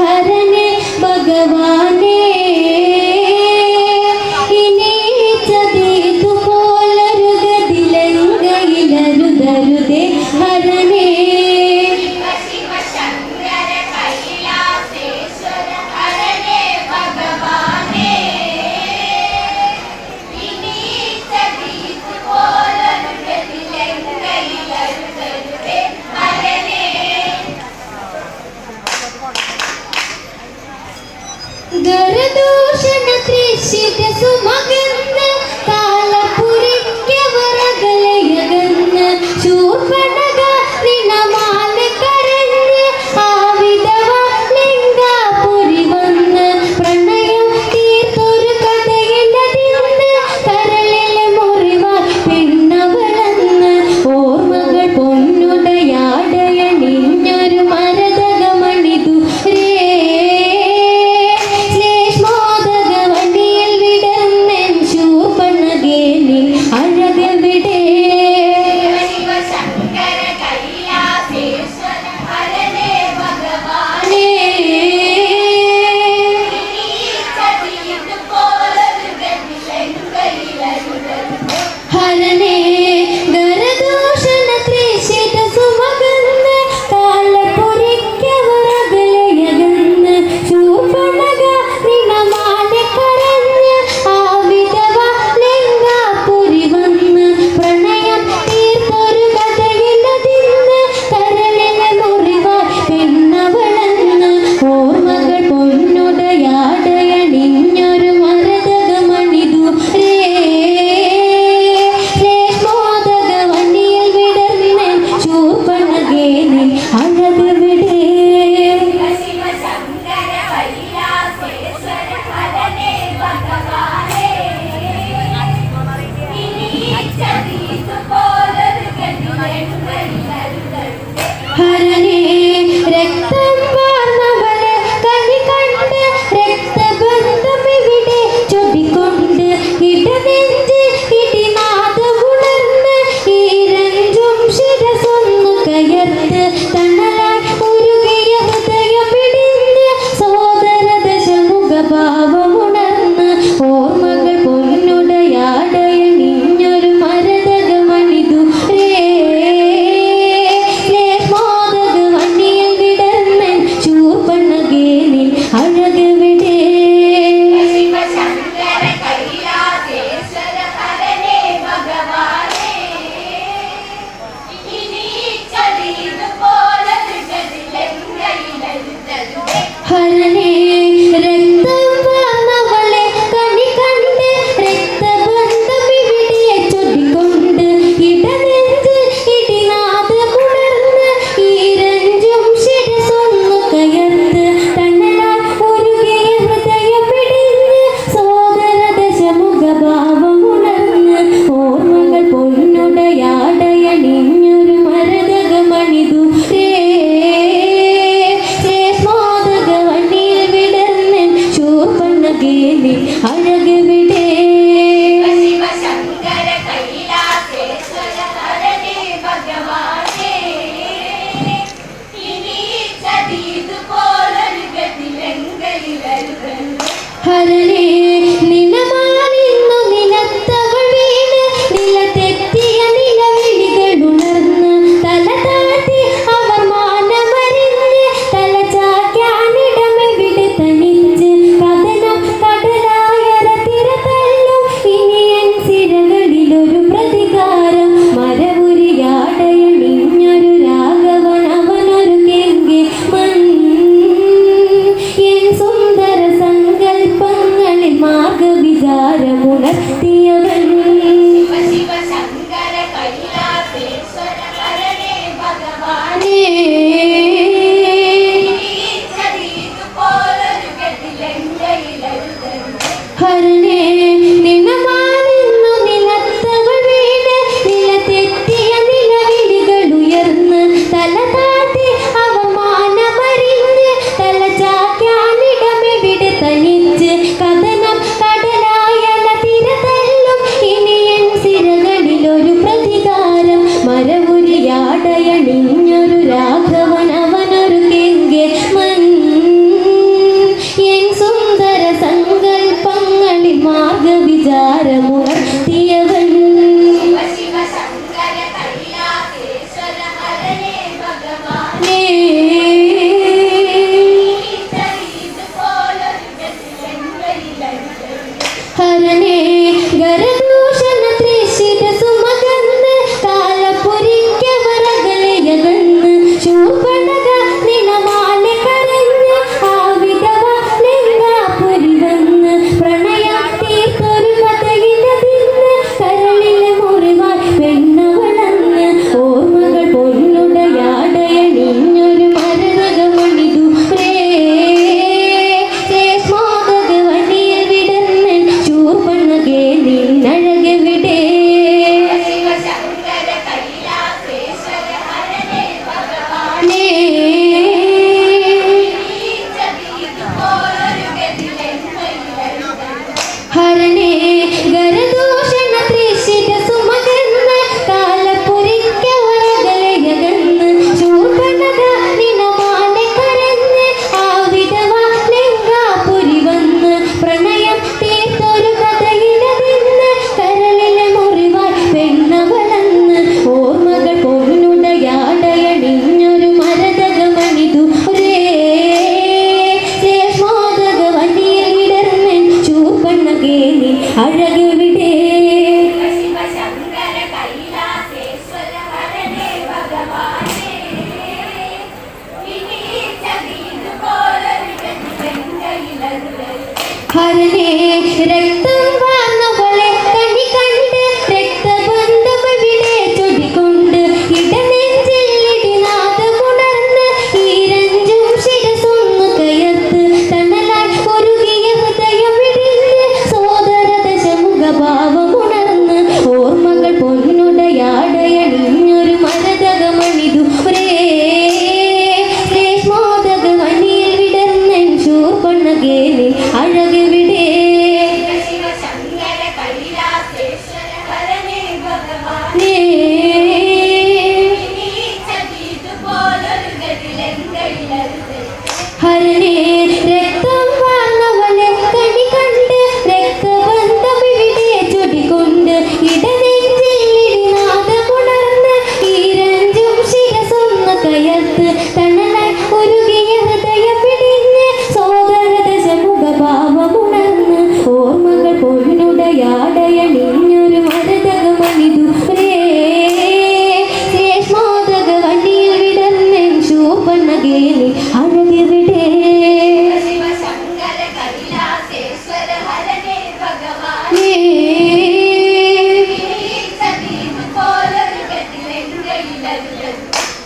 ഹരനെ ഭഗവാനെ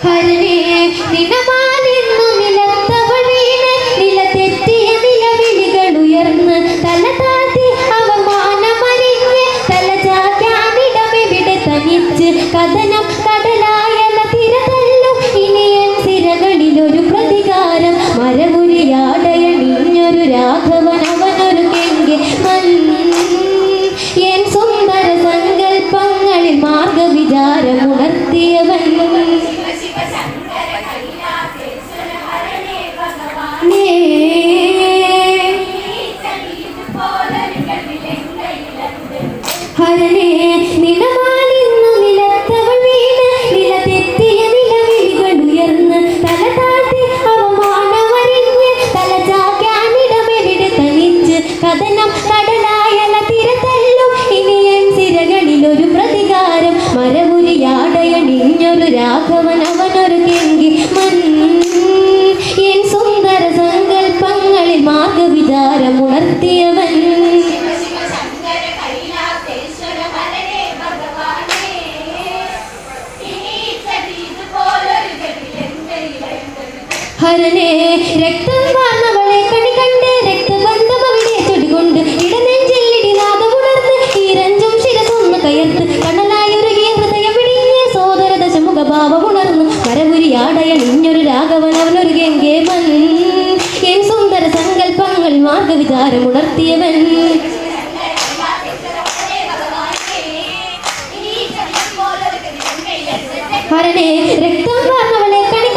ഹരനേ നിനമാലിന്നു തനിച്ച് കഥനം കടലായല പ്രതികാരം മരമുരിയാടയണിഞ്ഞൊരു രാഘവൻ രാഘവൻ അവനൊരു കെങ്കി മൻ എൻ സുന്ദര സങ്കല്പങ്ങളിൽ മാർഗവിചാരം ഉണർത്തിയവൻ. ഹരനേ രക്തം കരപുരിയാടയണിഞ്ഞൊരു രാഘവൻ അവനൊരു ഗംഗേവൻ എൻ സുന്ദര സങ്കല്പങ്ങൾ മാർഗവിചാരമുണർത്തിയവൻ ഹരനേ രക്തം വാർന്നവളെ കണി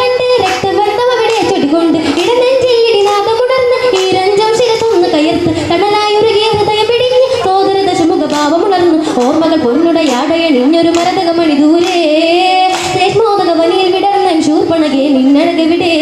ഓർമ്മകൾ പൊന്നുടയാടയണിഞ്ഞൊരു മരതകമണി ദൂരെ നിങ്ങളെവിടെ